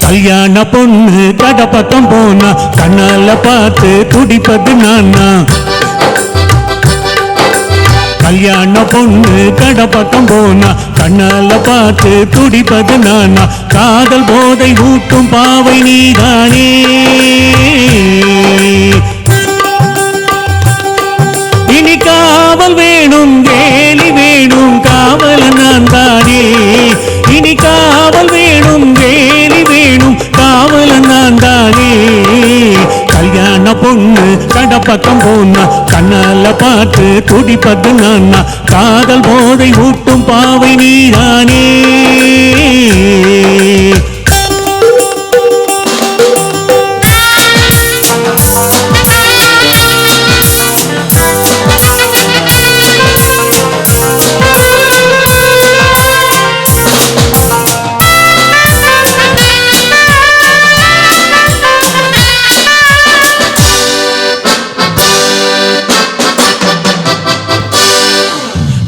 கல்யாண பொண்ணு கடை பக்கம் போனா கண்ணால பார்த்து துடிப்பது நானா? கல்யாண பொண்ணு கடை பக்கம் போனா கண்ணால பார்த்து துடிப்பது நானா? காதல் போதை ஊட்டும் பாவை நீதானே. இனி காவல் வேணும் வேலி வேணும் காவல நான் தானே இனி காவல் வேணும் வேலி வேணும் காவல நான் தானே கல்யாண பொண்ணு கடை பக்கம் போனா கண்ணால பார்த்து துடிப்பது நான் காதல் போதை ஊட்டும் பாவை நீதானே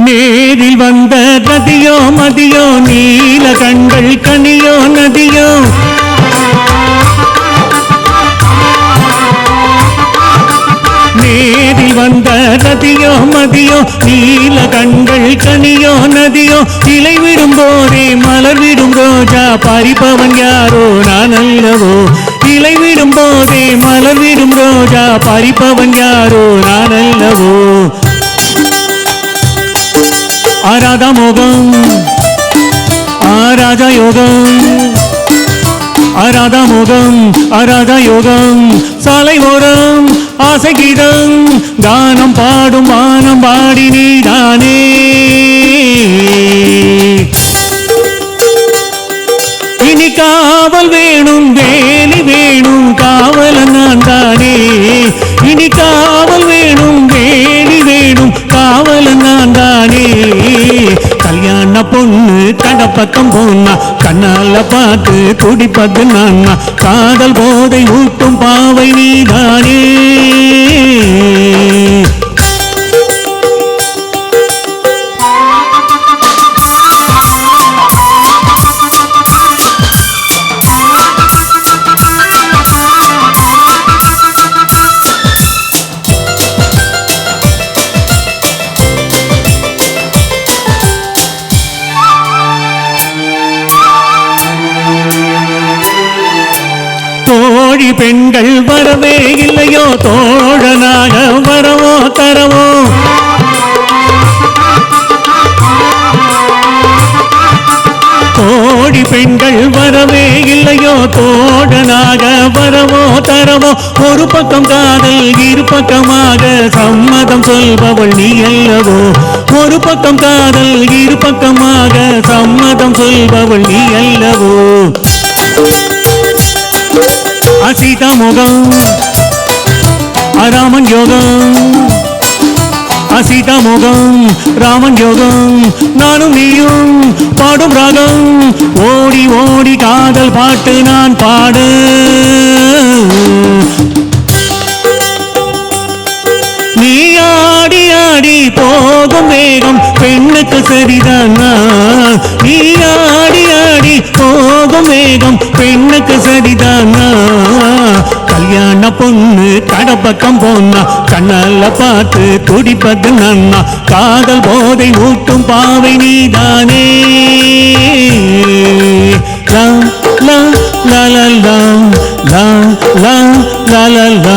நேரில் வந்த ரதியோ மதியோ நீல கண்கள் கனியோ நதியோ. நேரில் வந்த ரதியோ மதியோ நீல கண்கள் கனியோ நதியோ. இலை விடும் போதே மலர் விடும் ரோஜா பறிப்பவன் யாரோ நான் அல்லவோ. இலை விடும் போதே மலர் விடும் ரோஜா பறிப்பவன் யாரோ நான் அல்லவோ. ஆராதா மோகம் ஆராதா யோகம் ஆராதா மோகம் ஆராதா யோகம் சாலை ஓரம் ஆசை கீதம் கானம் பாடும் வானம் பாடி நீதானே இனி காவல் வேணும் வே பொண்ணு கடப்பக்கம் போனா கண்ணால பார்த்து குடிப்பது நான் காதல் போதை ஊட்டும் பாவை நீதானே. தோழி பெண்கள் வரவே இல்லையோ? தோழனாக வரவோ தரவோ? தோழி பெண்கள் வரவே இல்லையோ? தோழனாக வரவோ தரவோ? ஒரு பக்கம் காதல் இரு பக்கமாக சம்மதம் சொல்பவள் நீ அல்லவோ? ஒரு பக்கம் காதல் இரு பக்கமாக சம்மதம் சொல்பவள் நீ அல்லவோ? அசீதா முகம் ராமன் யோகம். அசீதா முகம் ராமன் யோகம். நானும் நீயும் பாடும் ராகம். ஓடி ஓடி காதல் பாட்டு நான் பாடு. நீ ஆடி ஆடி போகும் வேகம் பெண்ணுக்கு சரிதானா? நீ ஆடி ஆடி போகும் வேகம் பெண்ணுக்கு சரிதானா? கல்யாண பொண்ணு கடப்பக்கம் போனா கண்ணால பார்த்து துடிப்பது நன்னா. காதல் போதை ஊட்டும் பாவை நீதானே. லா லா லா லா லா லா லா லா லா. லா